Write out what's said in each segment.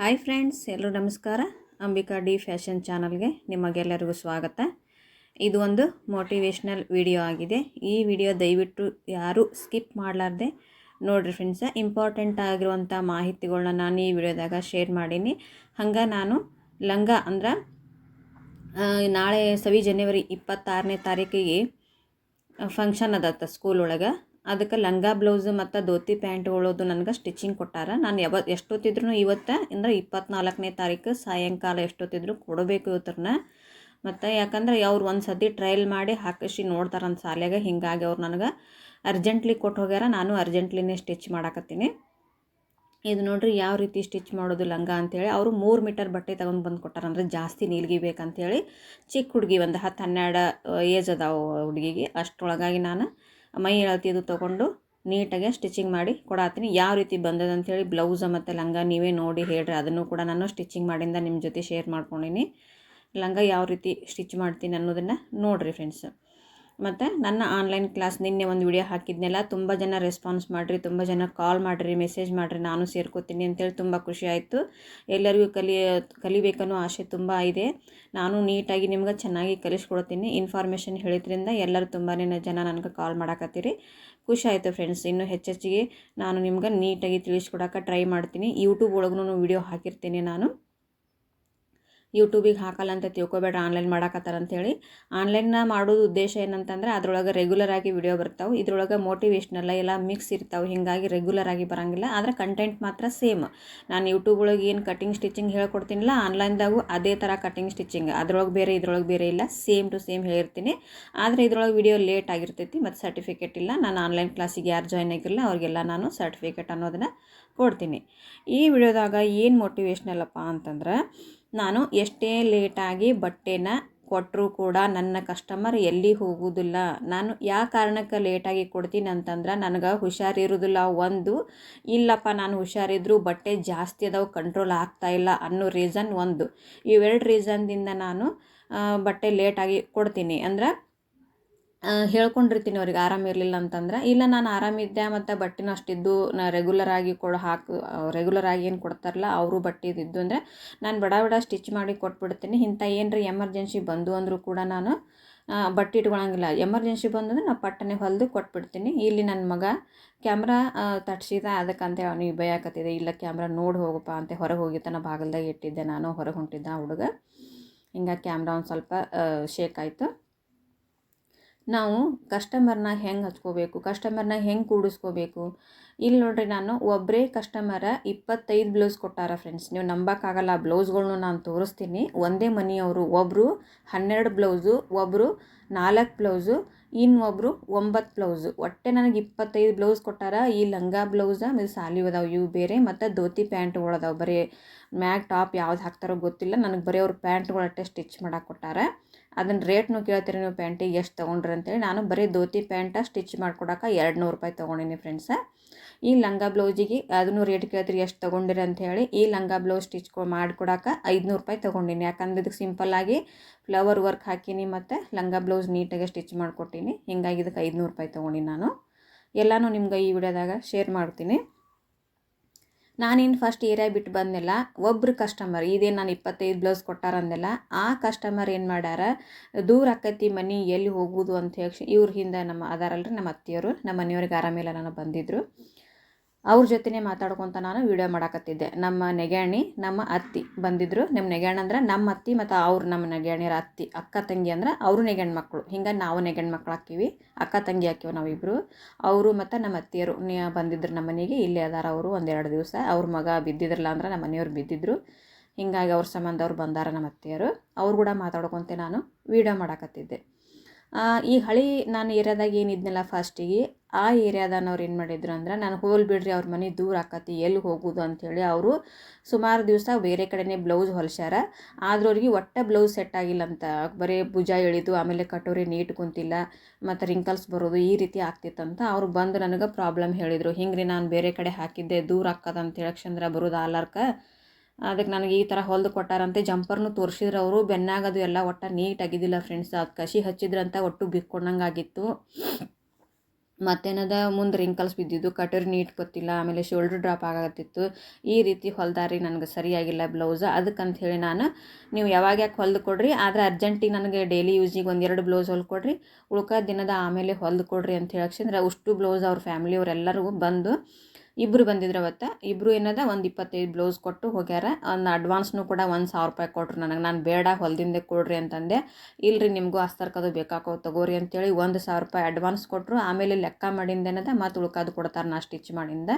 Hi friends ಎಲ್ಲರೂ ನಮಸ್ಕಾರ. Ambika D fashion ಚಾನಲ್ಗೆ ನಿಮಗೆಲ್ಲರಿಗೂ ಸ್ವಾಗತ. ಇದು ಒಂದು ಮೋಟಿವೇಶ್ನಲ್ ವಿಡಿಯೋ ಆಗಿದೆ. ಈ ವಿಡಿಯೋ ದಯವಿಟ್ಟು ಯಾರೂ ಸ್ಕಿಪ್ ಮಾಡಲಾರ್ದೆ ನೋಡಿರಿ ಫ್ರೆಂಡ್ಸ. ಇಂಪಾರ್ಟೆಂಟ್ ಆಗಿರುವಂಥ ಮಾಹಿತಿಗಳನ್ನ ನಾನು ಈ ವಿಡಿಯೋದಾಗ ಶೇರ್ ಮಾಡೀನಿ. ಹಂಗೆ ನಾನು ಲಂಗ ಅಂದ್ರೆ ನಾಳೆ ಸವಿ ಜನವರಿ ಇಪ್ಪತ್ತಾರನೇ ತಾರೀಕಿಗೆ ಫಂಕ್ಷನ್ ಅದತ್ತ ಸ್ಕೂಲ್ ಒಳಗೆ. ಅದಕ್ಕೆ ಲಂಗ ಬ್ಲೌಸ್ ಮತ್ತು ಧೋತಿ ಪ್ಯಾಂಟ್ಗಳದು ನನಗೆ ಸ್ಟಿಚಿಂಗ್ ಕೊಟ್ಟಾರ. ನಾನು ಯಾವ ಎಷ್ಟೊತ್ತಿದ್ರು ಇವತ್ತು, ಅಂದ್ರೆ ಇಪ್ಪತ್ನಾಲ್ಕನೇ ತಾರೀಕು ಸಾಯಂಕಾಲ ಎಷ್ಟೊತ್ತಿದ್ರು ಕೊಡಬೇಕು ಇವತ್ತರನ್ನ ಮತ್ತು ಯಾಕಂದ್ರೆ ಅವ್ರು ಒಂದು ಸತಿ ಟ್ರಯಲ್ ಮಾಡಿ ಹಾಕಿಸಿ ನೋಡ್ತಾರಂತ ಶಾಲ್ಯಾಗ ಹಿಂಗಾಗಿ ಅವ್ರು ನನಗೆ ಅರ್ಜೆಂಟ್ಲಿ ಕೊಟ್ಟು ಹೋಗ್ಯಾರ. ನಾನು ಅರ್ಜೆಂಟ್ಲಿನೇ ಸ್ಟಿಚ್ ಮಾಡಾಕತ್ತೀನಿ. ಇದು ನೋಡ್ರಿ ಯಾವ ರೀತಿ ಸ್ಟಿಚ್ ಮಾಡೋದು ಲಂಗ ಅಂತೇಳಿ. ಅವರು ಮೂರು ಮೀಟರ್ ಬಟ್ಟೆ ತಗೊಂಡು ಬಂದು ಕೊಟ್ಟಾರ. ಅಂದರೆ ಜಾಸ್ತಿ ನೀಲ್ಗಿ ಬೇಕಂತೇಳಿ. ಚಿಕ್ಕ ಹುಡುಗಿ ಒಂದು ಹತ್ತು ಹನ್ನೆರಡು ಏಜ್ ಅದಾವು ಹುಡುಗಿಗೆ. ಅಷ್ಟರೊಳಗಾಗಿ ನಾನು ಮೈ ಅಳತಿದು ತೊಗೊಂಡು ನೀಟಾಗಿ ಸ್ಟಿಚಿಂಗ್ ಮಾಡಿ ಕೊಡಾತೀನಿ ಯಾವ ರೀತಿ ಬಂದದ ಅಂಥೇಳಿ ಬ್ಲೌಸ ಮತ್ತು ಲಂಗ ನೀವೇ ನೋಡಿ ಹೇಳ್ರಿ. ಅದನ್ನು ಕೂಡ ನಾನು ಸ್ಟಿಚಿಂಗ್ ಮಾಡಿಂದ ನಿಮ್ಮ ಜೊತೆ ಶೇರ್ ಮಾಡ್ಕೊಂಡೀನಿ. ಲಂಗ ಯಾವ ರೀತಿ ಸ್ಟಿಚ್ ಮಾಡ್ತೀನಿ ಅನ್ನೋದನ್ನು ನೋಡಿರಿ ಫ್ರೆಂಡ್ಸ್ ಮತ್ತು ನನ್ನ ಆನ್ಲೈನ್ ಕ್ಲಾಸ್ ನಿನ್ನೆ ಒಂದು ವಿಡಿಯೋ ಹಾಕಿದ್ನೆಲ್ಲ, ತುಂಬ ಜನ ರೆಸ್ಪಾನ್ಸ್ ಮಾಡಿರಿ, ತುಂಬ ಜನ ಕಾಲ್ ಮಾಡಿರಿ ಮೆಸೇಜ್ ಮಾಡಿರಿ, ನಾನು ಸೇರ್ಕೋತೀನಿ ಅಂತೇಳಿ ತುಂಬ ಖುಷಿ ಆಯಿತು. ಎಲ್ಲರಿಗೂ ಕಲಿ, ಕಲಿಬೇಕನ್ನೋ ಆಸೆ ತುಂಬ ಇದೆ. ನಾನು ನೀಟಾಗಿ ನಿಮ್ಗೆ ಚೆನ್ನಾಗಿ ಕಲಿಸ್ಕೊಡ್ತೀನಿ. ಇನ್ಫಾರ್ಮೇಷನ್ ಹೇಳಿದ್ರಿಂದ ಎಲ್ಲರೂ ತುಂಬಾ ಜನ ನನಗೆ ಕಾಲ್ ಮಾಡಾಕತ್ತೀರಿ. ಖುಷಿ ಆಯಿತು ಫ್ರೆಂಡ್ಸ್ ಇನ್ನೂ ಹೆಚ್ಚೆಚ್ಚಿಗೆ ನಾನು ನಿಮ್ಗೆ ನೀಟಾಗಿ ತಿಳಿಸ್ಕೊಡೋಕೆ ಟ್ರೈ ಮಾಡ್ತೀನಿ. ಯೂಟ್ಯೂಬ್ ಒಳಗೂ ವಿಡಿಯೋ ಹಾಕಿರ್ತೀನಿ ನಾನು. ಯೂಟ್ಯೂಬಿಗೆ ಹಾಕಲ್ಲ ಅಂತ ತಿಳ್ಕೊಬೇಡ ಆನ್ಲೈನ್ ಅಂತೇಳಿ. ಆನ್ಲೈನ್ನ ಮಾಡೋದು ಉದ್ದೇಶ ಏನಂತಂದ್ರೆ ಅದರೊಳಗೆ ರೆಗ್ಯುಲರ್ ಆಗಿ ವಿಡಿಯೋ ಬರ್ತಾವೆ. ಇದ್ರೊಳಗೆ ಮೋಟಿವೇಶ್ನಲ್ಲ ಎಲ್ಲ ಮಿಕ್ಸ್ ಇರ್ತಾವೆ. ಹೀಗಾಗಿ ರೆಗ್ಯುಲರ್ ಆಗಿ ಬರಂಗಿಲ್ಲ. ಆದರೆ ಕಂಟೆಂಟ್ ಮಾತ್ರ ಸೇಮ್ ನಾನು ಯೂಟ್ಯೂಬ್ ಒಳಗೆ ಏನು ಕಟಿಂಗ್ ಸ್ಟಿಚಿಂಗ್ ಹೇಳ್ಕೊಡ್ತೀನಿಲ್ಲ ಆನ್ಲೈನ್ದಾಗೂ ಅದೇ ಥರ ಕಟಿಂಗ್ ಸ್ಟಿಚಿಂಗ್ ಅದ್ರೊಳಗೆ ಬೇರೆ, ಇದ್ರೊಳಗೆ ಬೇರೆ ಇಲ್ಲ. ಸೇಮ್ ಟು ಸೇಮ್ ಹೇಳಿರ್ತೀನಿ. ಆದರೆ ಇದ್ರೊಳಗೆ ವಿಡಿಯೋ ಲೇಟ್ ಆಗಿರ್ತೈತಿ, ಮತ್ತು ಸರ್ಟಿಫಿಕೇಟ್ ಇಲ್ಲ. ನಾನು ಆನ್ಲೈನ್ ಕ್ಲಾಸಿಗೆ ಯಾರು ಜಾಯ್ನ್ ಆಗಿರಲಿಲ್ಲ ಅವ್ರಿಗೆಲ್ಲ ನಾನು ಸರ್ಟಿಫಿಕೇಟ್ ಅನ್ನೋದನ್ನು ಕೊಡ್ತೀನಿ. ಈ ವಿಡಿಯೋದಾಗ ಏನು ಮೋಟಿವೇಶ್ನಲ್ಲಪ್ಪ ಅಂತಂದ್ರೆ ನಾನು ಎಷ್ಟೇ ಲೇಟಾಗಿ ಬಟ್ಟೆನ ಕೊಟ್ಟರೂ ಕೂಡ ನನ್ನ ಕಸ್ಟಮರ್ ಎಲ್ಲಿ ಹೋಗುವುದಿಲ್ಲ ನಾನು ಯಾವ ಕಾರಣಕ್ಕೆ ಲೇಟಾಗಿ ಕೊಡ್ತೀನಿ ಅಂತಂದ್ರೆ ನನಗೆ ಹುಷಾರಿರೋದಿಲ್ಲ ಒಂದು, ಇಲ್ಲಪ್ಪ ನಾನು ಹುಷಾರಿದ್ರು ಬಟ್ಟೆ ಜಾಸ್ತಿ ಅದಾವೆ ಕಂಟ್ರೋಲ್ ಆಗ್ತಾ ಇಲ್ಲ ಅನ್ನೋ ರೀಸನ್ ಒಂದು. ಇವೆರಡು ರೀಸನ್ದಿಂದ ನಾನು ಬಟ್ಟೆ ಲೇಟಾಗಿ ಕೊಡ್ತೀನಿ. ಅಂದ್ರೆ ಹೇಳ್ಕೊಂಡಿರ್ತೀನಿ ಅವ್ರಿಗೆ ಆರಾಮಿರಲಿಲ್ಲ ಅಂತಂದ್ರೆ, ಇಲ್ಲ ನಾನು ಆರಾಮಿದ್ದೆ ಮತ್ತು ಬಟ್ಟೆನೂ ಅಷ್ಟಿದ್ದು ನಾ ರೆಗ್ಯುಲರ್ ಆಗಿ ಕೊಡು, ಹಾಕಿ ರೆಗ್ಯುಲರ್ ಆಗಿ ಏನು ಕೊಡ್ತಾರಲ್ಲ, ಅವರು ಬಟ್ಟೆ ಇದ್ದು ಅಂದರೆ ನಾನು ಬಡ ಬಡ ಸ್ಟಿಚ್ ಮಾಡಿ ಕೊಟ್ಬಿಡ್ತೀನಿ. ಇಂಥ ಏನರ ಎಮರ್ಜೆನ್ಸಿ ಬಂದು ಅಂದರೂ ಕೂಡ ನಾನು ಬಟ್ಟೆ ಇಟ್ಕೊಳಂಗಿಲ್ಲ. ಎಮರ್ಜೆನ್ಸಿ ಬಂದಂದ್ರೆ ನಾನು ಪಟ್ಟನೆ ಹೊಲಿದು ಕೊಟ್ಬಿಡ್ತೀನಿ. ಇಲ್ಲಿ ನನ್ನ ಮಗ ಕ್ಯಾಮ್ರಾ ತಟ್ಸಿದ ಅದಕ್ಕಂತೆ ಅವನಿಗೆ ಬೈಯಾಕತ್ತಿದೆ ಇಲ್ಲ ಕ್ಯಾಮ್ರಾ ನೋಡಿ ಹೋಗಪ್ಪ ಅಂತ ಹೊರಗೆ ಹೋಗಿದ್ದಾನ ಬಾಗಲ್ದಾಗ ಇಟ್ಟಿದ್ದೆ, ನಾನು ಹೊರಗೆ ಹೊಂಟಿದ್ದೆ ಹುಡುಗ. ಹಿಂಗೆ ಕ್ಯಾಮ್ರಾ ಒಂದು ಸ್ವಲ್ಪ ಶೇಕ್ ಆಯಿತು. ನಾವು ಕಸ್ಟಮರ್ನ ಹೆಂಗೆ ಹಚ್ಕೋಬೇಕು? ಕಸ್ಟಮರ್ನ ಹೆಂಗೆ ಕೂಡಿಸ್ಕೋಬೇಕು? ಇಲ್ಲಿ ನೋಡಿರಿ ನಾನು ಒಬ್ಬರೇ ಕಸ್ಟಮರ ಇಪ್ಪತ್ತೈದು ಬ್ಲೌಸ್ ಕೊಟ್ಟಾರ ಫ್ರೆಂಡ್ಸ್ ನೀವು ನಂಬಕ್ಕಾಗಲ್ಲ, ಆ ಬ್ಲೌಸ್ಗಳ್ನು ನಾನು ತೋರಿಸ್ತೀನಿ. ಒಂದೇ ಮನೆಯವರು ಒಬ್ಬರು ಹನ್ನೆರಡು ಬ್ಲೌಸು ಒಬ್ಬರು ನಾಲ್ಕು ಬ್ಲೌಸು ಇನ್ನೊಬ್ಬರು ಒಂಬತ್ತು ಬ್ಲೌಸು ಒಟ್ಟೆ ನನಗೆ ಇಪ್ಪತ್ತೈದು ಬ್ಲೌಸ್ ಕೊಟ್ಟಾರ. ಈ ಲಂಗ ಬ್ಲೌಸ ಮತ್ತು ಸಾಲಿ ಅದಾವೆ, ಇವು ಬೇರೆ, ಮತ್ತು ಧೋತಿ ಪ್ಯಾಂಟ್ಗಳದಾವೆ ಬರೀ ಮ್ಯಾಗ್ ಟಾಪ್ ಯಾವ್ದು ಹಾಕ್ತಾರೋ ಗೊತ್ತಿಲ್ಲ. ನನಗೆ ಬರೀ ಅವ್ರ ಪ್ಯಾಂಟ್ಗಳು ಅಷ್ಟೇ ಸ್ಟಿಚ್ ಮಾಡಕ್ಕೆ ಕೊಟ್ಟಾರ. ಅದನ್ನ ರೇಟ್ನು ಕೇಳ್ತೀರಿ ನೀವು ಪ್ಯಾಂಟಿಗೆ ಎಷ್ಟು ತೊಗೊಂಡ್ರಿ ಅಂತೇಳಿ. ನಾನು ಬರೀ ಧೋತಿ ಪ್ಯಾಂಟ ಸ್ಟಿಚ್ ಮಾಡ್ಕೊಡಕ್ಕೆ ಎರಡು ನೂರು ರೂಪಾಯಿ ತೊಗೊಂಡಿನಿ ಫ್ರೆಂಡ್ಸ ಈ ಲಂಗ ಬ್ಲೌಸಿಗೆ ಅದನ್ನು ರೇಟ್ ಕೇಳ್ತೀರಿ ಎಷ್ಟು ತೊಗೊಂಡಿರಿ ಹೇಳಿ. ಈ ಲಂಗ ಬ್ಲೌಸ್ ಸ್ಟಿಚ್ ಮಾಡ್ಕೊಡಕ್ಕೆ ಐದುನೂರು ರೂಪಾಯಿ ತೊಗೊಂಡಿನಿ. ಯಾಕಂದ್ರೆ ಇದಕ್ಕೆ ಸಿಂಪಲ್ಲಾಗಿ ಫ್ಲವರ್ ವರ್ಕ್ ಹಾಕೀನಿ ಮತ್ತು ಲಂಗ ಬ್ಲೌಸ್ ನೀಟಾಗಿ ಸ್ಟಿಚ್ ಮಾಡಿಕೊಟ್ಟಿನಿ. ಹಿಂಗಾಗಿ ಇದಕ್ಕೆ ಐದುನೂರು ರೂಪಾಯಿ ತೊಗೊಂಡಿನಿ ನಾನು. ಎಲ್ಲನೂ ನಿಮ್ಗೆ ಈ ವಿಡಿಯೋದಾಗ ಶೇರ್ ಮಾಡ್ತೀನಿ. ನಾನೇನು ಫಸ್ಟ್ ಏರಿಯಾ ಬಿಟ್ಟು ಬಂದಿಲ್ಲ ಒಬ್ರು ಕಸ್ಟಮರ್ ಇದೇ ನಾನು ಇಪ್ಪತ್ತೈದು ಬ್ಲೌಸ್ ಕೊಟ್ಟಾರಂದೆಲ್ಲ, ಆ ಕಸ್ಟಮರ್ ಏನು ಮಾಡ್ಯಾರ, ದೂರ ಅಕ್ಕತಿ ಮನೆ ಎಲ್ಲಿ ಹೋಗುವುದು ಅಂತ ಹೇಳಿ ಇವ್ರ ಹಿಂದೆ ನಮ್ಮ, ಅದಾರಲ್ರಿ ನಮ್ಮ ಅತ್ತಿಯವರು, ನಮ್ಮ ಮನೆಯವ್ರಿಗೆ ಆರಾಮಿಲ್ಲ ನಾನು ಬಂದಿದ್ದರು ಅವ್ರ ಜೊತೆನೇ ಮಾತಾಡ್ಕೊತ ನಾನು ವೀಡಿಯೋ ಮಾಡಾಕತ್ತಿದ್ದೆ. ನಮ್ಮ ನೆಗ್ಯಾಣಿ, ನಮ್ಮ ಅತ್ತಿ ಬಂದಿದ್ರು. ನಿಮ್ಮ ನೆಗ್ಯಾಣ ಅಂದ್ರೆ ನಮ್ಮ ಅತ್ತಿ ಮತ್ತು ಅವ್ರು ನಮ್ಮ ನೆಗ್ಯಾಣಿಯರ ಅತ್ತಿ, ಅಕ್ಕ ತಂಗಿ ಅಂದ್ರೆ ಅವರು ನೆಗಣ್ಣ ಮಕ್ಕಳು ಹಿಂಗೆ ನಾವು ನೆಗಣ್ಣ ಮಕ್ಳು ಅಕ್ಕ ತಂಗಿ ಹಾಕಿವಿ ನಾವಿಬ್ಬರು ಅವರು ಮತ್ತು ನಮ್ಮ ಅತ್ತಿಯರು ಬಂದಿದ್ರು ನಮ್ಮ ಮನೆಗೆ. ಇಲ್ಲೇ ಅದಾರ ಅವರು ಒಂದೆರಡು ದಿವಸ. ಅವ್ರ ಮಗ ಬಿದ್ದಿದ್ರಲ್ಲ ಅಂದ್ರೆ ನಮ್ಮ ಮನೆಯವ್ರು ಬಿದ್ದಿದ್ರು. ಹಿಂಗಾಗಿ ಅವ್ರ ಸಂಬಂಧ ಅವ್ರು ಬಂದಾರ ನಮ್ಮ ಅತ್ತೆಯರು. ಅವ್ರು ಕೂಡ ಮಾತಾಡ್ಕೊತೆ ನಾನು ವೀಡಿಯೋ ಮಾಡಾಕತ್ತಿದ್ದೆ. ಈ ಹಳಿ ನಾನು ಏರಿಯಾದಾಗ ಏನಿದ್ನಲ್ಲ ಫಸ್ಟಿಗೆ, ಆ ಏರಿಯಾದನವ್ರು ಏನು ಮಾಡಿದ್ರು ಅಂದ್ರೆ ನಾನು ಹೋಲ್ ಬಿಡ್ರಿ ಅವ್ರ ಮನೆ ದೂರ ಆಕತಿ ಎಲ್ಲಿ ಹೋಗೋದು ಅಂಥೇಳಿ ಅವರು ಸುಮಾರು ದಿವಸ ಬೇರೆ ಕಡೆನೇ ಬ್ಲೌಸ್ ಹೊಲ್ಸ್ಯಾರ. ಆದ್ರೂ ಅವ್ರಿಗೆ ಒಟ್ಟೆ ಬ್ಲೌಸ್ ಸೆಟ್ ಆಗಿಲ್ಲ ಅಂತ, ಬರೀ ಭುಜ ಎಳಿದು ಆಮೇಲೆ ಕಟೋರಿ ನೀಟ್ ಕುಂತಿಲ್ಲ, ಮತ್ತು ರಿಂಕಲ್ಸ್ ಬರೋದು ಈ ರೀತಿ ಆಗ್ತಿತ್ತಂತ ಅವ್ರು ಬಂದು ನನಗೆ ಪ್ರಾಬ್ಲಮ್ ಹೇಳಿದರು. ರೀ ನಾನು ಬೇರೆ ಕಡೆ ಹಾಕಿದ್ದೆ, ದೂರ ಆಕ್ಕದ ಅಂತ ಹೇಳಕ್ಷಂದ್ರೆ ಬರೋದು ಆಲಾರ್ಕ ಅದಕ್ಕೆ ನನಗೆ ಈ ಥರ ಹೊಲ್ದು ಕೊಟ್ಟಾರಂತೆ. ಜಂಪರ್ನು ತೋರಿಸಿದ್ರು ಅವರು. ಬೆನ್ನಾಗದು ಎಲ್ಲ ಒಟ್ಟು ನೀಟಾಗಿದ್ದಿಲ್ಲ ಫ್ರೆಂಡ್ಸ್ ಅದು ಕಸಿ ಹಚ್ಚಿದ್ರಂತ ಒಟ್ಟು ಬಿಕ್ಕೊಂಡಂಗಾಗಿತ್ತು. ಮತ್ತೇನದ? ಮುಂದೆ ರಿಂಕಲ್ಸ್ ಬಿದ್ದಿದ್ದು. ಕಟರ್ ನೀಟ್ ಗೊತ್ತಿಲ್ಲ. ಆಮೇಲೆ ಶೋಲ್ಡ್ರ್ ಡ್ರಾಪ್ ಆಗತ್ತಿತ್ತು ಈ ರೀತಿ ಹೊಲ್ದಾರಿ ನನಗೆ ಸರಿಯಾಗಿಲ್ಲ ಬ್ಲೌಸ್ ಅದಕ್ಕಂತ ಹೇಳಿ ನಾನು, ನೀವು ಯಾವಾಗ ಯಾಕೆ ಹೊಲ್ದು ಕೊಡ್ರಿ? ಆದರೆ ಅರ್ಜೆಂಟಿಗೆ ನನಗೆ ಡೈಲಿ ಯೂಸಿಗೆ ಒಂದೆರಡು ಬ್ಲೌಸ್ ಹೊಲ್ದು ಕೊಡ್ರಿ. ಉಳ್ಕ ದಿನದ ಆಮೇಲೆ ಹೊಲ್ದು ಕೊಡ್ರಿ ಅಂತ ಹೇಳಕ್ಷಂದ್ರೆ ಅಷ್ಟು ಬ್ಲೌಸ್ ಅವ್ರ ಫ್ಯಾಮಿಲಿಯವರೆಲ್ಲರಿಗೂ ಬಂದು ಇಬ್ಬರು ಬಂದಿದ್ರು ಅವತ್ತು ಇಬ್ಬರು ಏನದ? ಒಂದು ಇಪ್ಪತ್ತೈದು ಬ್ಲೌಸ್ ಕೊಟ್ಟು ಹೋಗ್ಯಾರ. ಒಂದು ಅಡ್ವಾನ್ಸ್ನು ಕೂಡ ಒಂದು ಸಾವಿರ ರೂಪಾಯಿ ಕೊಟ್ರು ನನಗೆ. ನಾನು ಬೇಡ, ಹೊಲ್ದಿಂದೆ ಕೊಡ್ರಿ ಅಂತಂದೆ. ಇಲ್ಲರಿ ನಿಮಗೂ ಅಸ್ತರ್ಕದು ಬೇಕಾಕೋ ತಗೋರಿ ಅಂತೇಳಿ ಒಂದು ಸಾವಿರ ರೂಪಾಯಿ ಅಡ್ವಾನ್ಸ್ ಕೊಟ್ಟರು ಆಮೇಲೆ ಲೆಕ್ಕ ಮಾಡಿಂದೇನದ? ಮತ್ತು ಉಳ್ಕಾದು ಕೊಡ್ತಾರೆ ನಾ ಸ್ಟಿಚ್ ಮಾಡಿಂದ.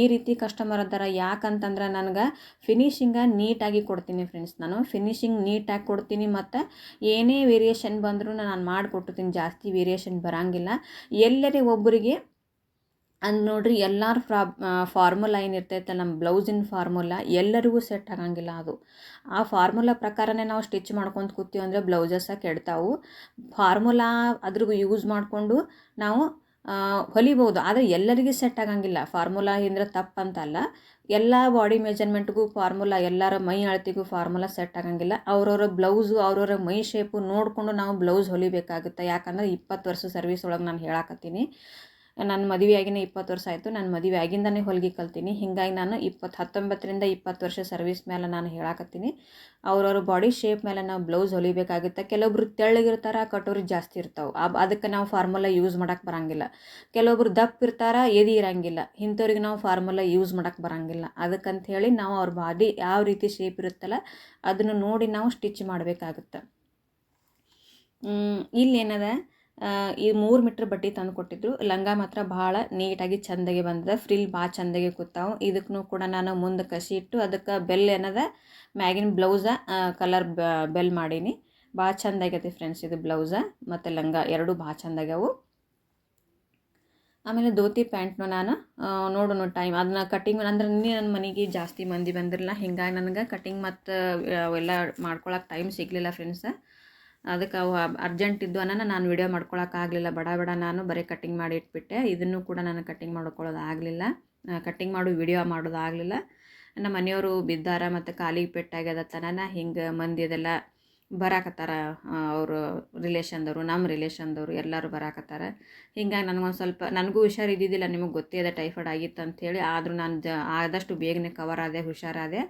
ಈ ರೀತಿ ಕಸ್ಟಮರ್ ಅದಾರ ಯಾಕಂತಂದ್ರೆ ನನಗೆ ಫಿನಿಶಿಂಗ ನೀಟಾಗಿ ಕೊಡ್ತೀನಿ ಫ್ರೆಂಡ್ಸ್ ನಾನು. ಫಿನಿಶಿಂಗ್ ನೀಟಾಗಿ ಕೊಡ್ತೀನಿ ಮತ್ತು ಏನೇ ವೇರಿಯೇಷನ್ ಬಂದರೂ ನಾನು ಮಾಡಿಕೊಡ್ತೀನಿ ಜಾಸ್ತಿ ವೇರಿಯೇಷನ್ ಬರೋಂಗಿಲ್ಲ. ಎಲ್ಲರೇ ಒಬ್ಬರಿಗೆ ಅಂದ್ ನೋಡ್ರಿ ಎಲ್ಲರ ಫ್ರಾ ಫಾರ್ಮುಲಾ ಏನು ಇರ್ತೈತೆ ನಮ್ಮ ಬ್ಲೌಸಿನ ಫಾರ್ಮುಲಾ ಎಲ್ಲರಿಗೂ ಸೆಟ್ ಆಗಂಗಿಲ್ಲ ಅದು. ಆ ಫಾರ್ಮುಲಾ ಪ್ರಕಾರನೇ ನಾವು ಸ್ಟಿಚ್ ಮಾಡ್ಕೊಂತ ಕೂತೀವಿ ಅಂದರೆ ಬ್ಲೌಸಸ್ಸ ಕೆಡ್ತಾವು. ಫಾರ್ಮುಲಾ ಅದ್ರಿಗೂ ಯೂಸ್ ಮಾಡಿಕೊಂಡು ನಾವು ಹೊಲಿಬೋದು. ಆದರೆ ಎಲ್ಲರಿಗೂ ಸೆಟ್ ಆಗಂಗಿಲ್ಲ. ಫಾರ್ಮುಲಾ ಅಂದರೆ ತಪ್ಪಂತಲ್ಲ ಎಲ್ಲ ಬಾಡಿ ಮೆಜರ್ಮೆಂಟ್ಗೂ ಫಾರ್ಮುಲಾ ಎಲ್ಲರ ಮೈ ಅಳತೆಗೂ ಫಾರ್ಮುಲಾ ಸೆಟ್ ಆಗಂಗಿಲ್ಲ. ಅವ್ರವ್ರ ಬ್ಲೌಸು, ಅವ್ರವ್ರ ಮೈ ಶೇಪು ನೋಡಿಕೊಂಡು ನಾವು ಬ್ಲೌಸ್ ಹೊಲಿಬೇಕಾಗುತ್ತೆ. ಯಾಕಂದ್ರೆ ಇಪ್ಪತ್ತು ವರ್ಷ ಸರ್ವಿಸ್ ಒಳಗೆ ನಾನು ಹೇಳಾಕತ್ತೀನಿ. ನನ್ನ ಮದುವೆ ಆಗಿನೇ ಇಪ್ಪತ್ತು ವರ್ಷ ಆಯಿತು. ನಾನು ಮದುವೆ ಆಗಿಂದನೇ ಹೊಲಿಗೆ ಕಲ್ತೀನಿ. ಹೀಗಾಗಿ ನಾನು ಇಪ್ಪತ್ತು ಹತ್ತೊಂಬತ್ತರಿಂದ ಇಪ್ಪತ್ತು ವರ್ಷ ಸರ್ವಿಸ್ ಮೇಲೆ ನಾನು ಹೇಳಾಕತ್ತೀನಿ. ಅವ್ರವ್ರ ಬಾಡಿ ಶೇಪ್ ಮೇಲೆ ನಾವು ಬ್ಲೌಸ್ ಹೊಲಿಬೇಕಾಗುತ್ತೆ. ಕೆಲವೊಬ್ರು ತೆಳ್ಳಗಿರ್ತಾರೆ, ಕಟೋರಿ ಜಾಸ್ತಿ ಇರ್ತಾವೆ. ಅದಕ್ಕೆ ನಾವು ಫಾರ್ಮುಲಾ ಯೂಸ್ ಮಾಡೋಕ್ಕೆ ಬರೋಂಗಿಲ್ಲ. ಕೆಲವೊಬ್ರು ದಪ್ಪ ಇರ್ತಾರೆ, ಎದಿ ಇರೋಂಗಿಲ್ಲ. ಇಂಥವ್ರಿಗೆ ನಾವು ಫಾರ್ಮುಲಾ ಯೂಸ್ ಮಾಡೋಕ್ಕೆ ಬರೋಂಗಿಲ್ಲ. ಅದಕ್ಕಂತ ಹೇಳಿ ನಾವು ಅವ್ರ ಬಾಡಿ ಯಾವ ರೀತಿ ಶೇಪ್ ಇರುತ್ತಲ್ಲ, ಅದನ್ನು ನೋಡಿ ನಾವು ಸ್ಟಿಚ್ ಮಾಡಬೇಕಾಗುತ್ತೆ. ಇಲ್ಲೇನದ? ಈ ಮೂರು ಮೀಟ್ರ್ ಬಟ್ಟೆ ತಂದು ಕೊಟ್ಟಿದ್ರು. ಲಂಗ ಮಾತ್ರ ಭಾಳ ನೀಟಾಗಿ ಚೆಂದಾಗಿ ಬಂದದ. ಫ್ರಿಲ್ ಭಾಳ ಚೆಂದಾಗಿ ಕೂತಾವು. ಇದಕ್ಕೂ ಕೂಡ ನಾನು ಮುಂದೆ ಕಸಿ ಇಟ್ಟು ಅದಕ್ಕೆ ಬೆಲ್ ಏನದ? ಮ್ಯಾಗಿನ ಬ್ಲೌಸ ಕಲರ್ ಬೆಲ್ ಮಾಡೀನಿ. ಭಾಳ ಚೆಂದಾಗೈತಿ ಫ್ರೆಂಡ್ಸ್ ಇದು ಬ್ಲೌಸ ಮತ್ತು ಲಂಗ. ಎರಡೂ ಭಾಳ ಚೆಂದಾಗ್ಯಾವು. ಆಮೇಲೆ ಧೋತಿ ಪ್ಯಾಂಟ್ನು ನಾನು ನೋಡೋಣ ಟೈಮ್ ಅದನ್ನ ಕಟ್ಟಿಂಗ್ ಅಂದ್ರೆ ನಿನ್ನೆ ನನ್ನ ಮನೆಗೆ ಜಾಸ್ತಿ ಮಂದಿ ಬಂದಿರಲಿಲ್ಲ. ಹಿಂಗಾಗಿ ನನಗೆ ಕಟ್ಟಿಂಗ್ ಮತ್ತು ಅವೆಲ್ಲ ಮಾಡ್ಕೊಳಕ್ಕೆ ಟೈಮ್ ಸಿಗಲಿಲ್ಲ ಫ್ರೆಂಡ್ಸ ಅದಕ್ಕೆ ಅವು ಅರ್ಜೆಂಟ್ ಇದ್ದು ಅನ್ನೋ ನಾನು ವಿಡಿಯೋ ಮಾಡ್ಕೊಳಕ್ಕಾಗಲಿಲ್ಲ ಬಡ ಬಡ ನಾನು ಬರೀ ಕಟ್ಟಿಂಗ್ ಮಾಡಿ ಇಟ್ಬಿಟ್ಟೆ. ಇದನ್ನು ಕೂಡ ನಾನು ಕಟ್ಟಿಂಗ್ ಮಾಡ್ಕೊಳ್ಳೋದಾಗಲಿಲ್ಲ ಕಟ್ಟಿಂಗ್ ಮಾಡು ವಿಡಿಯೋ ಮಾಡೋದು ಆಗಲಿಲ್ಲ. ನಮ್ಮ ಮನೆಯವರು ಬಿದ್ದಾರ ಮತ್ತು ಕಾಲಿಗೆ ಪೆಟ್ಟಾಗ್ಯದ ತನನ ಹಿಂಗೆ ಮಂದಿ ಅದೆಲ್ಲ ಬರಾಕತ್ತಾರ ಅವರು ರಿಲೇಷನ್ದವರು ನಮ್ಮ ರಿಲೇಷನ್ದವರು ಎಲ್ಲರೂ ಬರಾಕತ್ತಾರ. ಹಿಂಗಾಗಿ ನನಗೊಂದು ಸ್ವಲ್ಪ, ನನಗೂ ಹುಷಾರು ಇದ್ದಿದ್ದಿಲ್ಲ ನಿಮಗೆ ಗೊತ್ತೇ ಇದೆ ಟೈಫಾಯ್ಡ್ ಆಗಿತ್ತು ಅಂಥೇಳಿ ಆದರೂ ನಾನು ಜ, ಆದಷ್ಟು ಬೇಗನೆ ಕವರ್ ಆದೆ, ಹುಷಾರಾದೆ.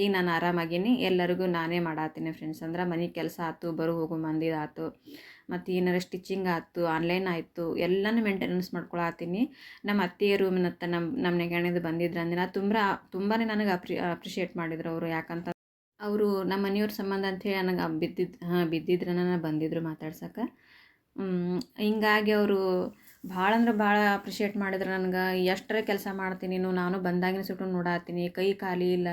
ಈಗ ನಾನು ಆರಾಮಾಗೀನಿ, ಎಲ್ಲರಿಗೂ ನಾನೇ ಮಾಡಾತೀನಿ ಫ್ರೆಂಡ್ಸ್ ಅಂದ್ರೆ ಮನೆ ಕೆಲಸ ಆಯ್ತು ಬರು ಹೋಗೋ ಮಂದಿದಾಯ್ತು ಮತ್ತು ಏನಾರ ಸ್ಟಿಚಿಂಗ್ ಆಯ್ತು ಆನ್ಲೈನ್ ಆಯಿತು, ಎಲ್ಲನೂ ಮೇಂಟೆನೆನ್ಸ್ ಮಾಡ್ಕೊಳತ್ತೀನಿ. ನಮ್ಮ ಅತ್ತೆಯರು ಮತ್ತು ನಮ್ಮ ನಮ್ಮ ನೆಗಣಿದು ಬಂದಿದ್ರು ಅಂದ್ರೆ ತುಂಬ ತುಂಬಾ ನನಗೆ ಅಪ್ರಿ ಅಪ್ರಿಷಿಯೇಟ್ ಮಾಡಿದ್ರು ಅವರು. ಯಾಕಂತ, ಅವರು ನಮ್ಮ ಮನೆಯವ್ರ ಸಂಬಂಧ ಅಂಥೇಳಿ ನನಗೆ ಬಿದ್ದಿದ್ದು ಹಾಂ ಬಿದ್ದಿದ್ರೆ ನಾನು ಬಂದಿದ್ರು ಮಾತಾಡ್ಸಕ್ಕೆ ಹಿಂಗಾಗಿ ಅವರು ಭಾಳ ಅಂದ್ರೆ ಭಾಳ ಅಪ್ರಿಷಿಯೇಟ್ ಮಾಡಿದ್ರು ನನಗೆ. ಎಷ್ಟರ ಕೆಲಸ ಮಾಡ್ತೀನಿ ನೀನು ಬಂದಾಗಿನ ಸುಟ್ಟು ನೋಡಾತೀನಿ, ಕೈ ಖಾಲಿ ಇಲ್ಲ.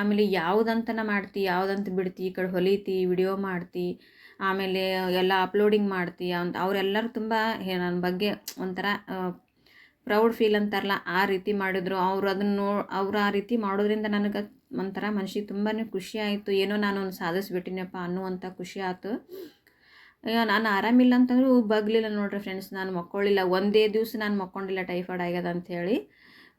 ಆಮೇಲೆ ಯಾವುದಂತನ ಮಾಡ್ತಿ, ಯಾವುದಂತ ಬಿಡ್ತಿ, ಈ ಕಡೆ ಹೊಲಿತಿ ವಿಡಿಯೋ ಮಾಡ್ತಿ, ಆಮೇಲೆ ಎಲ್ಲ ಅಪ್ಲೋಡಿಂಗ್ ಮಾಡ್ತಿ ಅಂತ ಅವರೆಲ್ಲರೂ ತುಂಬ ನನ್ನ ಬಗ್ಗೆ ಒಂಥರ ಪ್ರೌಡ್ ಫೀಲ್ ಅಂತಾರಲ್ಲ, ಆ ರೀತಿ ಮಾಡಿದ್ರು. ಅವ್ರು ಅದನ್ನು ನೋ, ಅವ್ರು ಆ ರೀತಿ ಮಾಡೋದ್ರಿಂದ ನನಗೆ ಒಂಥರ ಮನ್ಸಿಗೆ ತುಂಬಾ ಖುಷಿ ಆಯಿತು. ಏನೋ ನಾನು ಒಂದು ಸಾಧಿಸ್ಬಿಟ್ಟಿನಪ್ಪ ಅನ್ನುವಂಥ ಖುಷಿ ಆಯ್ತು ಈಗ ನಾನು ಆರಾಮಿಲ್ಲ ಅಂತಂದ್ರೂ ಬಗ್ಲಿಲ್ಲ ನೋಡ್ರಿ ಫ್ರೆಂಡ್ಸ್ ನಾನು ಮಕ್ಕೊಳ್ಳಿಲ್ಲ ಒಂದೇ ದಿವಸ ನಾನು ಮಕ್ಕೊಂಡಿಲ್ಲ ಟೈಫಾಯ್ಡ್ ಆಗ್ಯದ ಅಂಥೇಳಿ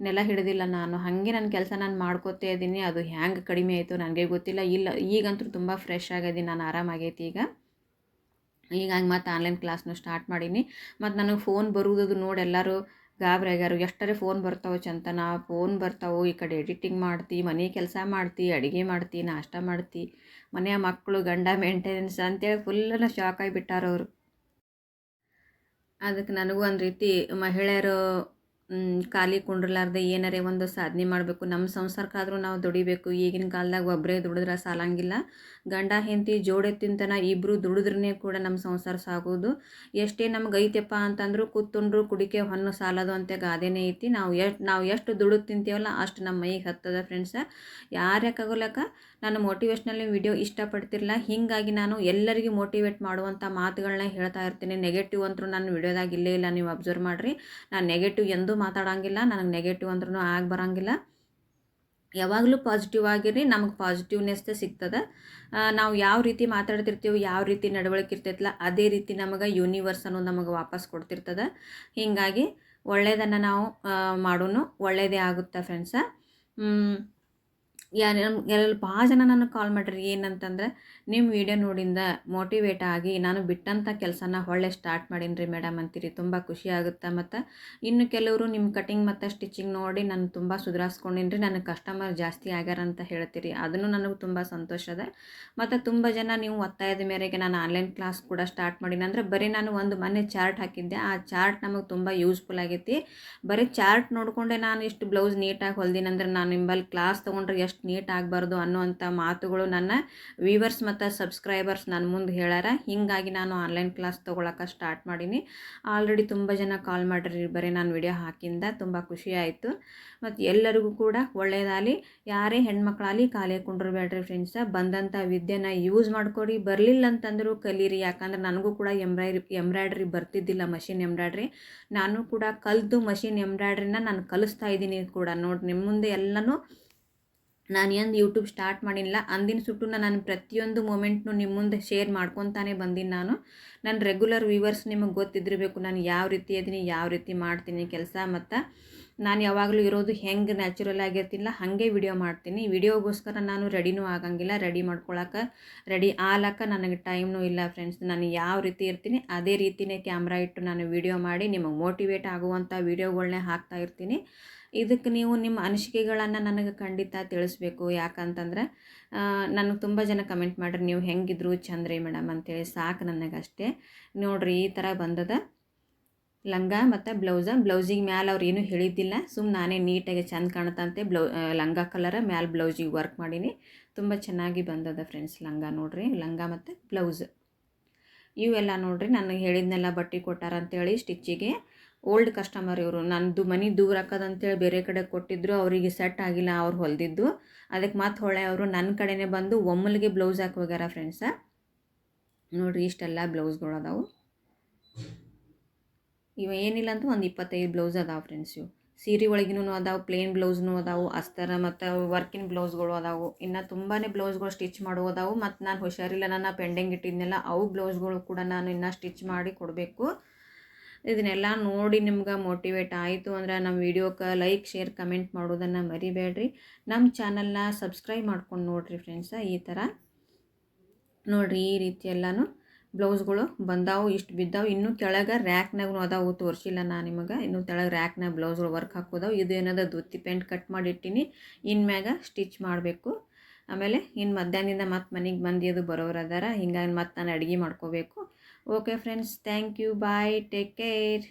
ನೆಲ ಹಿಡಿದಿಲ್ಲ ನಾನು. ಹಾಗೆ ನನ್ನ ಕೆಲಸ ನಾನು ಮಾಡ್ಕೋತೇ ಇದ್ದೀನಿ ಅದು ಹ್ಯಾಂಗೆ ಕಡಿಮೆ ಆಯಿತು ನನಗೆ ಗೊತ್ತಿಲ್ಲ. ಇಲ್ಲ, ಈಗಂತೂ ತುಂಬ ಫ್ರೆಶ್ ಆಗಿದ್ದೀನಿ ನಾನು ಆರಾಮಾಗೈತಿ ಈಗ. ಈಗ ಹಂಗೆ ಮತ್ತು ಆನ್ಲೈನ್ ಕ್ಲಾಸ್ನು ಸ್ಟಾರ್ಟ್ ಮಾಡೀನಿ. ಮತ್ತು ನನಗೆ ಫೋನ್ ಬರುವುದು ನೋಡಿ ಎಲ್ಲರೂ ಗಾಬರಿ ಆಗ್ಯಾರು. ಎಷ್ಟರೇ ಫೋನ್ ಬರ್ತಾವೆ ಚಂತನ ಫೋನ್ ಬರ್ತಾವೆ, ಈ ಕಡೆ ಎಡಿಟಿಂಗ್ ಮಾಡ್ತಿ, ಮನೆ ಕೆಲಸ ಮಾಡ್ತಿ, ಅಡುಗೆ ಮಾಡ್ತಿ, ನಾಷ್ಟ ಮಾಡ್ತಿ ಮನೆಯ ಮಕ್ಕಳು ಗಂಡ ಮೇಂಟೆನೆನ್ಸ್ ಅಂತೇಳಿ ಫುಲ್ಲನ ಶಾಕ್ ಆಗಿಬಿಟ್ಟಾರವರು ಅದಕ್ಕೆ ನನಗೂ ಒಂದು ರೀತಿ ಮಹಿಳೆಯರು ಖಾಲಿ ಕುಂಡ್ರಲಾರ್ದೆ ಏನಾರೇ ಒಂದು ಸಾಧನೆ ಮಾಡಬೇಕು. ನಮ್ಮ ಸಂಸಾರಕ್ಕಾದರೂ ನಾವು ದುಡಿಬೇಕು. ಈಗಿನ ಕಾಲದಾಗ ಒಬ್ಬರೇ ದುಡಿದ್ರೆ ಸಾಲಂಗಿಲ್ಲ. ಗಂಡ, ಹೆಂಡತಿ ತಿಂತನ ಇಬ್ಬರು ದುಡಿದ್ರೇ ಕೂಡ ನಮ್ಮ ಸಂಸಾರ ಸಾಗೋದು. ಎಷ್ಟೇ ನಮ್ಗೆ ಐತೆಪ್ಪ ಅಂತಂದ್ರು ಕೂತ್ಕೊಂಡ್ರು ಕುಡಿಕೆ ಹೊನ್ನು ಸಾಲದು ಅಂತ ಗಾದೆನೇ ಐತಿ. ನಾವು ಎಷ್ಟು ನಾವು ಎಷ್ಟು ದುಡಿದು ತಿಂತೀವಲ್ಲ ಅಷ್ಟು ನಮ್ಮ ಮೈಗೆ ಹತ್ತದ ಫ್ರೆಂಡ್ಸ ಯಾರ್ಯಾಕಾಗೋಲಕ್ಕ ನಾನು ಮೋಟಿವೇಶ್ನಲ್ ವಿಡಿಯೋ ಇಷ್ಟಪಡ್ತಿರಲ್ಲ ಹೀಗಾಗಿ ನಾನು ಎಲ್ಲರಿಗೂ ಮೋಟಿವೇಟ್ ಮಾಡುವಂಥ ಮಾತುಗಳನ್ನ ಹೇಳ್ತಾ ಇರ್ತೀನಿ. ನೆಗೆಟಿವ್ ಅಂತೂ ನಾನು ವಿಡಿಯೋದಾಗ ಇಲ್ಲೇ ಇಲ್ಲ. ನೀವು ಅಬ್ಸರ್ವ್ ಮಾಡಿರಿ. ನಾನು ನೆಗೆಟಿವ್ ಎಂದೂ ಮಾತಾಡೋಂಗಿಲ್ಲ, ನನಗೆ ನೆಗೆಟಿವ್ ಅಂದ್ರೂ ಆಗಿ ಬರೋಂಗಿಲ್ಲ. ಯಾವಾಗಲೂ ಪಾಸಿಟಿವ್ ಆಗಿರಿ ನಮಗೆ ಪಾಸಿಟಿವ್ನೆಸ್ಸೇ ಸಿಗ್ತದೆ. ನಾವು ಯಾವ ರೀತಿ ಮಾತಾಡ್ತಿರ್ತೀವಿ, ಯಾವ ರೀತಿ ನಡವಳಿಕೆ ಇರ್ತೈತಲ್ಲ ಅದೇ ರೀತಿ ನಮಗೆ ಯೂನಿವರ್ಸ್ ಅನ್ನೋದು ನಮಗೆ ವಾಪಸ್ ಕೊಡ್ತಿರ್ತದೆ. ಹೀಗಾಗಿ ಒಳ್ಳೆಯದನ್ನು ನಾವು ಮಾಡೋನು ಒಳ್ಳೆಯದೇ ಆಗುತ್ತೆ ಫ್ರೆಂಡ್ಸ ಯಾರು ಎಲ್ಲ ಭಾಳ ಜನ ನನಗೆ ಕಾಲ್ ಮಾಡಿರಿ, ಏನಂತಂದ್ರೆ ನಿಮ್ಮ ವಿಡಿಯೋ ನೋಡಿಂದ ಮೋಟಿವೇಟ್ ಆಗಿ ನಾನು ಬಿಟ್ಟಂಥ ಕೆಲಸನ ಹೊಳ್ಳೆ ಸ್ಟಾರ್ಟ್ ಮಾಡೀನಿ ರೀ ಮೇಡಮ್ ಅಂತೀರಿ, ತುಂಬ ಖುಷಿ ಆಗುತ್ತೆ ಮತ್ತು? ಇನ್ನು ಕೆಲವರು ನಿಮ್ಮ ಕಟಿಂಗ್ ಮತ್ತು ಸ್ಟಿಚಿಂಗ್ ನೋಡಿ ನಾನು ತುಂಬ ಸುಧಾರಿಸ್ಕೊಂಡಿನಿ ರೀ ನನಗೆ ಕಸ್ಟಮರ್ ಜಾಸ್ತಿ ಆಗ್ಯಾರ ಅಂತ ಹೇಳ್ತೀರಿ, ಅದನ್ನು ನನಗೆ ತುಂಬ ಸಂತೋಷ ಅದ. ಮತ್ತು ತುಂಬ ಜನ ನೀವು ಒತ್ತಾಯದ ಮೇರೆಗೆ ನಾನು ಆನ್ಲೈನ್ ಕ್ಲಾಸ್ ಕೂಡ ಸ್ಟಾರ್ಟ್ ಮಾಡೀನಿ, ಅಂದರೆ ಬರೀ ನಾನು ಒಂದು ಮನೆ ಚಾರ್ಟ್ ಹಾಕಿದ್ದೆ, ಆ ಚಾರ್ಟ್ ನಮಗೆ ತುಂಬ ಯೂಸ್ಫುಲ್ ಆಗೈತಿ. ಬರೀ ಚಾರ್ಟ್ ನೋಡಿಕೊಂಡೆ ನಾನು ಇಷ್ಟು ಬ್ಲೌಸ್ ನೀಟಾಗಿ ಹೊಲ್ದಿನಂದ್ರೆ ನಾನು ನಿಂಬಲ್ಲಿ ಕ್ಲಾಸ್ ತೊಗೊಂಡ್ರೆ ಎಷ್ಟು ನೀಟ್ ಆಗಬಾರ್ದು ಅನ್ನೋವಂಥ ಮಾತುಗಳು ನನ್ನ ವೀವರ್ಸ್ ಮತ್ತು ಸಬ್ಸ್ಕ್ರೈಬರ್ಸ್ ನನ್ನ ಮುಂದೆ ಹೇಳಾರ ಹೀಗಾಗಿ ನಾನು ಆನ್ಲೈನ್ ಕ್ಲಾಸ್ ತೊಗೊಳಕ್ಕೆ ಸ್ಟಾರ್ಟ್ ಮಾಡೀನಿ. ಆಲ್ರೆಡಿ ತುಂಬ ಜನ ಕಾಲ್ ಮಾಡಿರಿ, ಬರೀ ನಾನು ವಿಡಿಯೋ ಹಾಕಿಂದ ತುಂಬ ಖುಷಿ ಆಯಿತು. ಮತ್ತು ಎಲ್ಲರಿಗೂ ಕೂಡ ಒಳ್ಳೆಯದಾಗಲಿ ಯಾರೇ ಹೆಣ್ಮಕ್ಳಾಗಲಿ ಖಾಲಿ ಕುಂಡ್ರಬೇಡ್ರಿ ಫ್ರೆಂಡ್ಸ ಬಂದಂಥ ವಿದ್ಯೆನ ಯೂಸ್ ಮಾಡ್ಕೊರಿ. ಬರಲಿಲ್ಲ ಅಂತಂದರೂ ಕಲೀರಿ. ಯಾಕಂದ್ರೆ ನನಗೂ ಕೂಡ ಎಂಬ್ರಾಯ್ಡ್ರಿ ಎಂಬ್ರಾಯ್ಡ್ರಿ ಬರ್ತಿದ್ದಿಲ್ಲ ಮಷಿನ್ ಎಂಬ್ರಾಯ್ಡ್ರಿ ನಾನು ಕೂಡ ಕಲಿತು ಮಷಿನ್ ಎಂಬ್ರಾಯ್ಡ್ರಿನ ನಾನು ಕಲಿಸ್ತಾ ಇದ್ದೀನಿ ಕೂಡ. ನೋಡಿ ನಿಮ್ಮ ಮುಂದೆ ಎಲ್ಲನೂ ನಾನು ಎಂದು ಯೂಟ್ಯೂಬ್ ಸ್ಟಾರ್ಟ್ ಮಾಡಿಲ್ಲ. ಅಂದಿನ ಸುಟ್ಟು ನಾನು ಪ್ರತಿಯೊಂದು ಮೂಮೆಂಟ್ನು ನಿಮ್ಮ ಮುಂದೆ ಶೇರ್ ಮಾಡ್ಕೊತಾನೆ ಬಂದೀನಿ ನಾನು. ನನ್ನ ರೆಗ್ಯುಲರ್ ವ್ಯೂವರ್ಸ್ ನಿಮಗೆ ಗೊತ್ತಿದ್ದಿರಬೇಕು ನಾನು ಯಾವ ರೀತಿ ಇದ್ದೀನಿ ಯಾವ ರೀತಿ ಮಾಡ್ತೀನಿ ಕೆಲಸ ಮತ್ತು ನಾನು ಯಾವಾಗಲೂ ಇರೋದು ಹೆಂಗೆ ನ್ಯಾಚುರಲ್ ಆಗಿರ್ತಿಲ್ಲ, ಹಾಗೆ ವಿಡಿಯೋ ಮಾಡ್ತೀನಿ. ವಿಡಿಯೋಗೋಸ್ಕರ ನಾನು ರೆಡಿನೂ ಆಗಂಗಿಲ್ಲ. ರೆಡಿ ಮಾಡ್ಕೊಳಕ್ಕೆ ರೆಡಿ ಆಲಕ್ಕೆ ನನಗೆ ಟೈಮ್ನೂ ಇಲ್ಲ ಫ್ರೆಂಡ್ಸ್ ನಾನು ಯಾವ ರೀತಿ ಇರ್ತೀನಿ, ಅದೇ ರೀತಿಯೇ ಕ್ಯಾಮ್ರಾ ಇಟ್ಟು ನಾನು ವಿಡಿಯೋ ಮಾಡಿ, ನಿಮಗೆ ಮೋಟಿವೇಟ್ ಆಗುವಂಥ ವಿಡಿಯೋಗಳನ್ನೇ ಹಾಕ್ತಾ ಇರ್ತೀನಿ. ಇದಕ್ಕೆ ನೀವು ನಿಮ್ಮ ಅನಿಸಿಕೆಗಳನ್ನು ನನಗೆ ಖಂಡಿತ ತಿಳಿಸ್ಬೇಕು. ಯಾಕಂತಂದ್ರೆ ನನಗೆ ತುಂಬ ಜನ ಕಮೆಂಟ್ ಮಾಡ್ರಿ, ನೀವು ಹೆಂಗಿದ್ರು ಚಂದ್ರಿ ಮೇಡಮ್ ಅಂತೇಳಿ ಸಾಕು ನನಗಷ್ಟೇ. ನೋಡಿರಿ, ಈ ಥರ ಬಂದದ. ಲಂಗ ಮತ್ತು ಬ್ಲೌಸ. ಬ್ಲೌಸಿಗೆ ಮ್ಯಾಲೆ ಅವ್ರು ಏನೂ ಹೇಳಿದ್ದಿಲ್ಲ. ಸುಮ್ಮನೆ ನಾನೇ ನೀಟಾಗಿ ಚೆಂದ ಕಾಣುತ್ತಂತೆ ಬ್ಲೌ ಲಂಗ ಕಲರ, ಮ್ಯಾಲೆ ಬ್ಲೌಸಿಗೆ ವರ್ಕ್ ಮಾಡೀನಿ. ತುಂಬ ಚೆನ್ನಾಗಿ ಬಂದದ ಫ್ರೆಂಡ್ಸ್ ಲಂಗ ನೋಡಿರಿ. ಲಂಗ ಮತ್ತು ಬ್ಲೌಸ್. ಇವೆಲ್ಲ ನೋಡಿರಿ, ನನಗೆ ಹೇಳಿದ್ನೆಲ್ಲ ಬಟ್ಟೆ ಕೊಟ್ಟಾರ ಅಂತೇಳಿ ಸ್ಟಿಚ್ಚಿಗೆ. ಓಲ್ಡ್ ಕಸ್ಟಮರ್ ಇವರು. ನನ್ನದು ಮನೆ ದೂರ ಹಾಕೋದಂತೇಳಿ ಬೇರೆ ಕಡೆ ಕೊಟ್ಟಿದ್ರು, ಅವರಿಗೆ ಸೆಟ್ ಆಗಿಲ್ಲ, ಅವ್ರು ಹೊಲಿದಿದ್ದು. ಅದಕ್ಕೆ ಮತ್ತೆ ಹೊಳೆ ಅವರು ನನ್ನ ಕಡೆನೇ ಬಂದು ಒಮ್ಮಲಿಗೆ ಬ್ಲೌಸ್ ಹಾಕಿ ಹೋಗ್ಯಾರ ಫ್ರೆಂಡ್ಸ ನೋಡಿರಿ ಇಷ್ಟೆಲ್ಲ ಬ್ಲೌಸ್ಗಳು ಅದಾವು. ಇವ ಏನಿಲ್ಲ ಅಂತ ಒಂದು ಇಪ್ಪತ್ತೈದು ಬ್ಲೌಸ್ ಅದಾವೆ ಫ್ರೆಂಡ್ಸ್ ಇವು. ಸೀರೆ ಒಳಗಿನೂ ಅದಾವೆ ಪ್ಲೇನ್ ಬ್ಲೌಸ್ನೂ ಅದಾವೆ, ಅಸ್ತರ ಮತ್ತು ವರ್ಕಿನ ಬ್ಲೌಸ್ಗಳು ಅದಾವು. ಇನ್ನು ತುಂಬಾ ಬ್ಲೌಸ್ಗಳು ಸ್ಟಿಚ್ ಮಾಡೋ ಅದಾವು. ಮತ್ತು ನಾನು ಹುಷಾರಿಲ್ಲ ನನ್ನ ಪೆಂಡಿಂಗ್ ಇಟ್ಟಿದ್ನೆಲ್ಲ ಅವು ಬ್ಲೌಸ್ಗಳು ಕೂಡ ನಾನು ಇನ್ನೂ ಸ್ಟಿಚ್ ಮಾಡಿ ಕೊಡಬೇಕು. ಇದನ್ನೆಲ್ಲ ನೋಡಿ ನಿಮ್ಗೆ ಮೋಟಿವೇಟ್ ಆಯಿತು ಅಂದ್ರೆ ನಮ್ಮ ವೀಡಿಯೋಕ್ಕೆ ಲೈಕ್ ಶೇರ್ ಕಮೆಂಟ್ ಮಾಡೋದನ್ನು ಮರಿಬೇಡ್ರಿ. ನಮ್ಮ ಚಾನಲ್ನ ಸಬ್ಸ್ಕ್ರೈಬ್ ಮಾಡ್ಕೊಂಡು ನೋಡಿರಿ ಫ್ರೆಂಡ್ಸ ಈ ಥರ ನೋಡಿರಿ ಈ ರೀತಿ ಎಲ್ಲನೂ ಬ್ಲೌಸ್ಗಳು ಬಂದಾವು, ಇಷ್ಟು ಬಿದ್ದಾವು. ಇನ್ನೂ ಕೆಳಗೆ ರ್ಯಾಕ್ನಾಗೂ ಅದಾವು ತೋರಿಸಿಲ್ಲ ನಾನು ನಿಮಗೆ. ಇನ್ನೂ ತೆಳಗೆ ರ್ಯಾಕ್ನಾಗ ಬ್ಲೌಸ್ಗಳು ವರ್ಕ್ ಹಾಕೋದಾವು. ಇದು ಏನದ ದುತ್ತಿ ಪ್ಯಾಂಟ್ ಕಟ್ ಮಾಡಿಟ್ಟಿನಿ. ಇನ್ಮ್ಯಾಗ ಸ್ಟಿಚ್ ಮಾಡಬೇಕು. ಆಮೇಲೆ ಇನ್ನು ಮಧ್ಯಾಹ್ನದಿಂದ ಮತ್ತೆ ಮನೆಗೆ ಬಂದು ಅದು ಬರೋರು ಅದಾರ. ಹಿಂಗಾಗಿ ಮತ್ತೆ ನಾನು ಅಡುಗೆ ಮಾಡ್ಕೋಬೇಕು. Okay friends thank you bye take care